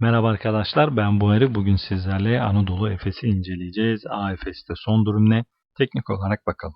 Merhaba arkadaşlar ben Buhari. Bugün sizlerle Anadolu Efes'i inceleyeceğiz. AFS'te son durum ne? Teknik olarak bakalım.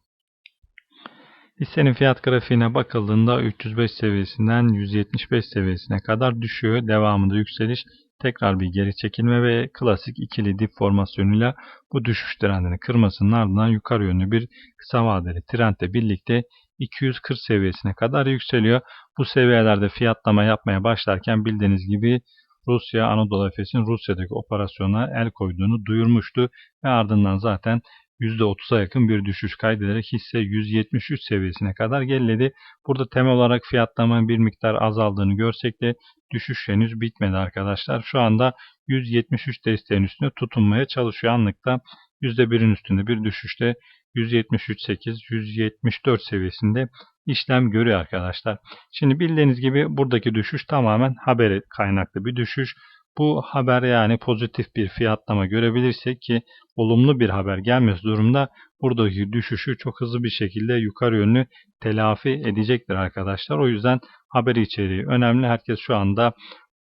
Hissenin fiyat grafiğine bakıldığında 305 seviyesinden 175 seviyesine kadar düşüyor. Devamında yükseliş, tekrar bir geri çekilme ve klasik ikili dip formasyonuyla bu düşüş trendini kırmasının ardından yukarı yönlü bir kısa vadeli trendle birlikte 240 seviyesine kadar yükseliyor. Bu seviyelerde fiyatlama yapmaya başlarken bildiğiniz gibi Rusya Anadolu Efes'in Rusya'daki operasyona el koyduğunu duyurmuştu ve ardından zaten %30'a yakın bir düşüş kaydederek hisse 173 seviyesine kadar geriledi. Burada temel olarak fiyatlamanın bir miktar azaldığını görsek de düşüş henüz bitmedi arkadaşlar. Şu anda 173 desteğin üstünde tutunmaya çalışıyor anlıkta. %1'in üstünde bir düşüşte 173.8, 174 seviyesinde işlem görüyor arkadaşlar. Şimdi bildiğiniz gibi buradaki düşüş tamamen haber kaynaklı bir düşüş. Bu haber yani pozitif bir fiyatlama görebilirsek ki olumlu bir haber gelmesi durumda buradaki düşüşü çok hızlı bir şekilde yukarı yönlü telafi edecektir arkadaşlar. O yüzden haber içeriği önemli. Herkes şu anda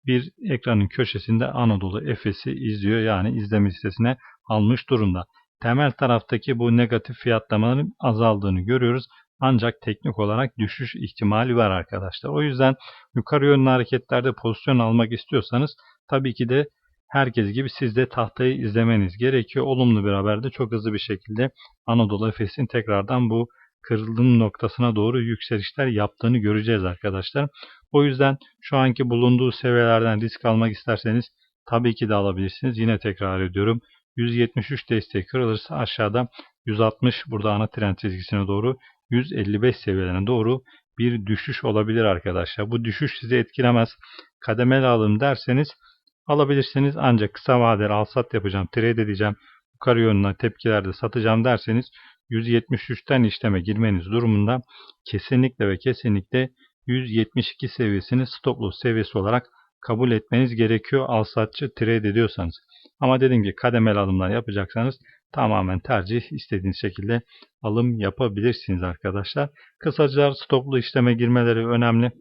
bir ekranın köşesinde Anadolu Efes'i izliyor. Yani izleme listesine almış durumda. Temel taraftaki bu negatif fiyatlamaların azaldığını görüyoruz. Ancak teknik olarak düşüş ihtimali var arkadaşlar. O yüzden yukarı yönlü hareketlerde pozisyon almak istiyorsanız tabii ki de herkes gibi siz de tahtayı izlemeniz gerekiyor. Olumlu bir haberde çok hızlı bir şekilde Anadolu Efes'in tekrardan bu kırılım noktasına doğru yükselişler yaptığını göreceğiz arkadaşlar. O yüzden şu anki bulunduğu seviyelerden risk almak isterseniz tabii ki de alabilirsiniz. Yine tekrar ediyorum. 173 desteği kırılırsa aşağıda 160 burada ana trend çizgisine doğru 155 seviyelerine doğru bir düşüş olabilir arkadaşlar. Bu düşüş sizi etkilemez. Kademeli alım derseniz alabilirsiniz. Ancak kısa vadeli al sat yapacağım, trade edeceğim, yukarı yönüne tepkilerde satacağım derseniz 173'ten işleme girmeniz durumunda kesinlikle ve kesinlikle 172 seviyesini stop loss seviyesi olarak kabul etmeniz gerekiyor al satçı trade ediyorsanız. Ama dediğim gibi kademeli alımlar yapacaksanız tamamen tercih istediğiniz şekilde alım yapabilirsiniz arkadaşlar. Kısacılar stoplu işleme girmeleri önemli.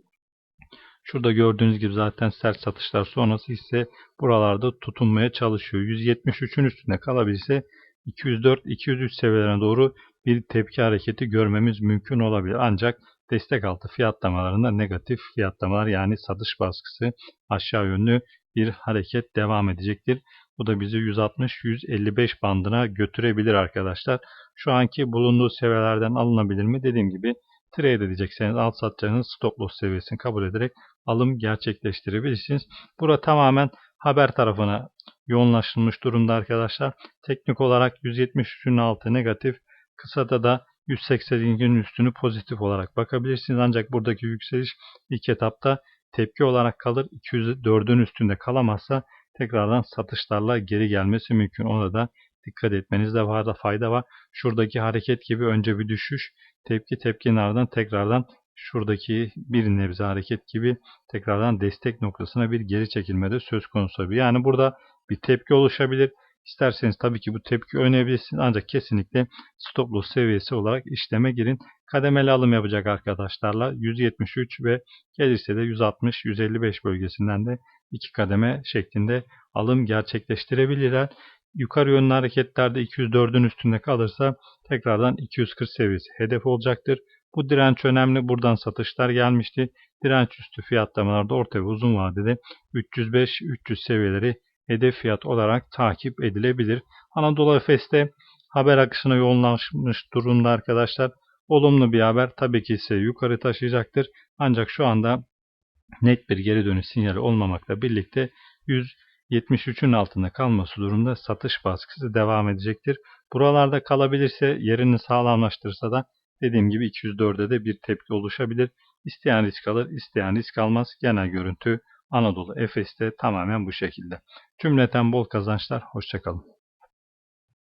Şurada gördüğünüz gibi zaten sert satışlar sonrası ise buralarda tutunmaya çalışıyor. 173'ün üstünde kalabilirse 204-203 seviyelerine doğru bir tepki hareketi görmemiz mümkün olabilir. Ancak destek altı fiyatlamalarında negatif fiyatlamalar yani satış baskısı aşağı yönlü bir hareket devam edecektir. Bu da bizi 160-155 bandına götürebilir arkadaşlar. Şu anki bulunduğu seviyelerden alınabilir mi? Dediğim gibi trade edecekseniz alt satacağınız stop loss seviyesini kabul ederek alım gerçekleştirebilirsiniz. Burada tamamen haber tarafına yoğunlaşılmış durumda arkadaşlar. Teknik olarak 173'ün altı negatif. Kısada da 180'in üstünü pozitif olarak bakabilirsiniz. Ancak buradaki yükseliş ilk etapta tepki olarak kalır. 204'ün üstünde kalamazsa tekrardan satışlarla geri gelmesi mümkün. Ona da dikkat etmenizde var da fayda var. Şuradaki hareket gibi önce bir düşüş, tepki tepkinin ardından tekrardan şuradaki bir nebze hareket gibi tekrardan destek noktasına bir geri çekilme de söz konusu. Yani burada bir tepki oluşabilir. İsterseniz tabii ki bu tepki önebilirsiniz ancak kesinlikle stop loss seviyesi olarak işleme girin. Kademeli alım yapacak arkadaşlarla 173 ve gelirse de 160-155 bölgesinden de iki kademe şeklinde alım gerçekleştirebilirler. Yukarı yönlü hareketlerde 204'ün üstünde kalırsa tekrardan 240 seviyesi hedef olacaktır. Bu direnç önemli. Buradan satışlar gelmişti. Direnç üstü fiyatlamalarda orta ve uzun vadede 305-300 seviyeleri hedef fiyat olarak takip edilebilir. Anadolu Efes'te haber akışına yoğunlaşmış durumda arkadaşlar. Olumlu bir haber tabii ki ise yukarı taşıyacaktır. Ancak şu anda net bir geri dönüş sinyali olmamakla birlikte 173'ün altında kalması durumda satış baskısı devam edecektir. Buralarda kalabilirse yerini sağlamlaştırsa da dediğim gibi 204'e de bir tepki oluşabilir. İsteyen risk alır, isteyen risk almaz. Genel görüntü Anadolu Efes'te tamamen bu şekilde. Cümleten bol kazançlar. Hoşçakalın.